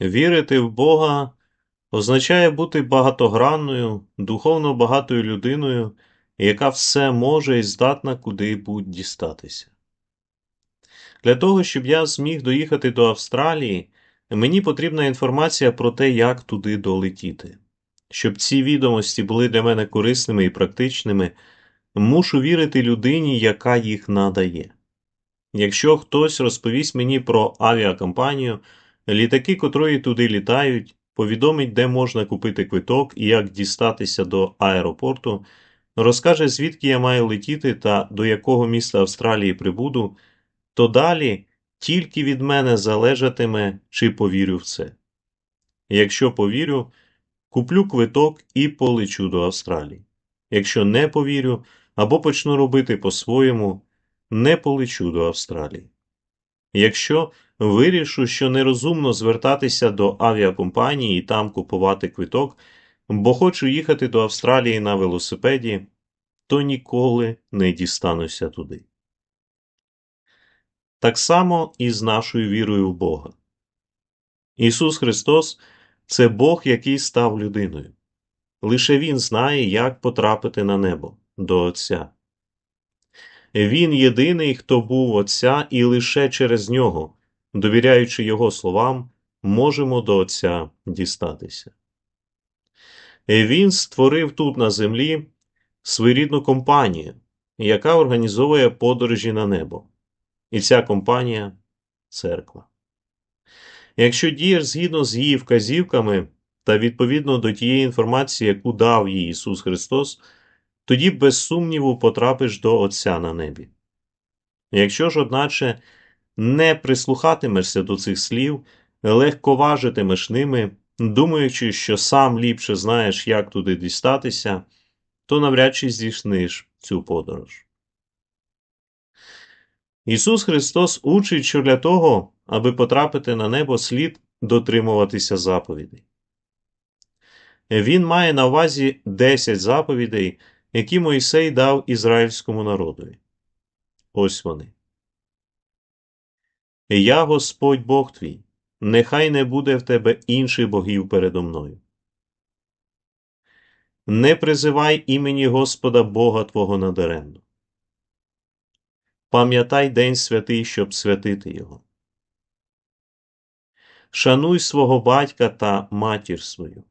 Вірити в Бога означає бути багатогранною, духовно багатою людиною, яка все може і здатна куди-будь дістатися. Для того, щоб я зміг доїхати до Австралії, мені потрібна інформація про те, як туди долетіти. Щоб ці відомості були для мене корисними і практичними, мушу вірити людині, яка їх надає. Якщо хтось розповість мені про авіакомпанію, літаки, котрої туди літають, повідомить, де можна купити квиток і як дістатися до аеропорту, розкаже, звідки я маю летіти та до якого міста Австралії прибуду, то далі тільки від мене залежатиме, чи повірю в це. Якщо повірю, куплю квиток і полечу до Австралії. Якщо не повірю або почну робити по-своєму, не полечу до Австралії. Якщо вирішу, що нерозумно звертатися до авіакомпанії і там купувати квиток, бо хочу їхати до Австралії на велосипеді, то ніколи не дістануся туди. Так само і з нашою вірою в Бога. Ісус Христос це Бог, який став людиною. Лише Він знає, як потрапити на небо до Отця. Він єдиний, хто був Отця, і лише через нього, довіряючи Його словам, можемо до Отця дістатися. Він створив тут на землі своєрідну компанію, яка організовує подорожі на небо. І ця компанія церква. Якщо дієш згідно з її вказівками та відповідно до тієї інформації, яку дав їй Ісус Христос, тоді без сумніву потрапиш до Отця на небі. Якщо ж, одначе, не прислухатимешся до цих слів, легковажитимеш ними, думаючи, що сам ліпше знаєш, як туди дістатися, то навряд чи здійсниш цю подорож. Ісус Христос учить, що для того, аби потрапити на небо, слід дотримуватися заповідей. Він має на увазі 10 заповідей, які Мойсей дав ізраїльському народові. Ось вони. Я Господь Бог твій, нехай не буде в тебе інших богів передо мною. Не призивай імені Господа Бога Твого надаремно. Пам'ятай день святий, щоб святити його. Шануй свого батька та матір свою.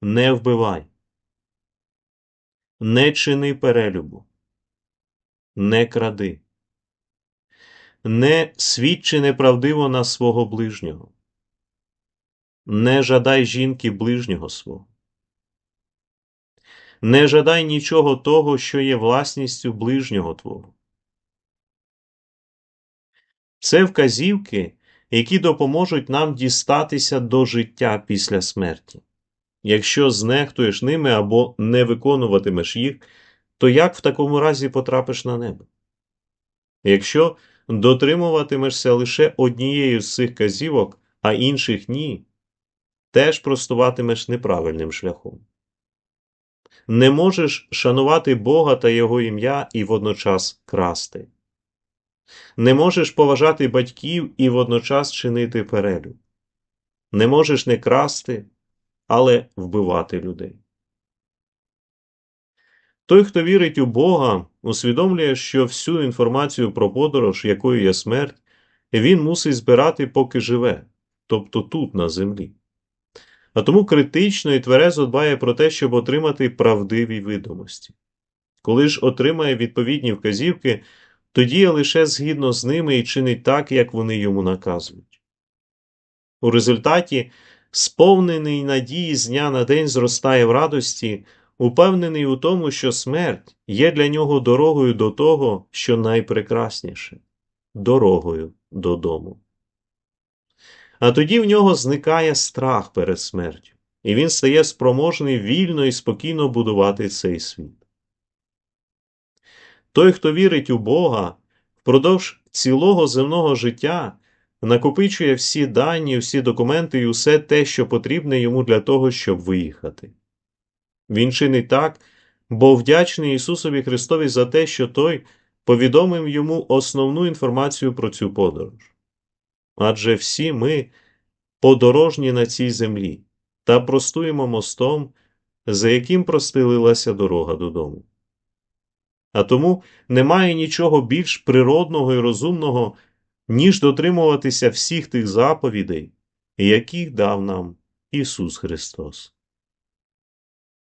Не вбивай. Не чини перелюбу. Не кради. Не свідчи неправдиво на свого ближнього. Не жадай жінки ближнього свого. Не жадай нічого того, що є власністю ближнього твого. Це вказівки, які допоможуть нам дістатися до життя після смерті. Якщо знехтуєш ними або не виконуватимеш їх, то як в такому разі потрапиш на небо? Якщо дотримуватимешся лише однією з цих казівок, а інших ні, теж простуватимеш неправильним шляхом. Не можеш шанувати Бога та Його ім'я і водночас красти. Не можеш поважати батьків і водночас чинити перелюб. Не можеш не красти, але вбивати людей. Той, хто вірить у Бога, усвідомлює, що всю інформацію про подорож, якою є смерть, він мусить збирати, поки живе, тобто тут, на землі. А тому критично і тверезо дбає про те, щоб отримати правдиві відомості. Коли ж отримає відповідні вказівки, то діє лише згідно з ними і чинить так, як вони йому наказують. У результаті, сповнений надії з дня на день зростає в радості, упевнений у тому, що смерть є для нього дорогою до того, що найпрекрасніше дорогою додому. А тоді в нього зникає страх перед смертю, і він стає спроможний вільно і спокійно будувати цей світ. Той, хто вірить у Бога, впродовж цілого земного життя накопичує всі дані, всі документи і усе те, що потрібне йому для того, щоб виїхати. Він чинить так, бо вдячний Ісусові Христові за те, що Той повідомив йому основну інформацію про цю подорож. Адже всі ми подорожні на цій землі та простуємо мостом, за яким простелилася дорога додому. А тому немає нічого більш природного і розумного ніж дотримуватися всіх тих заповідей, які дав нам Ісус Христос.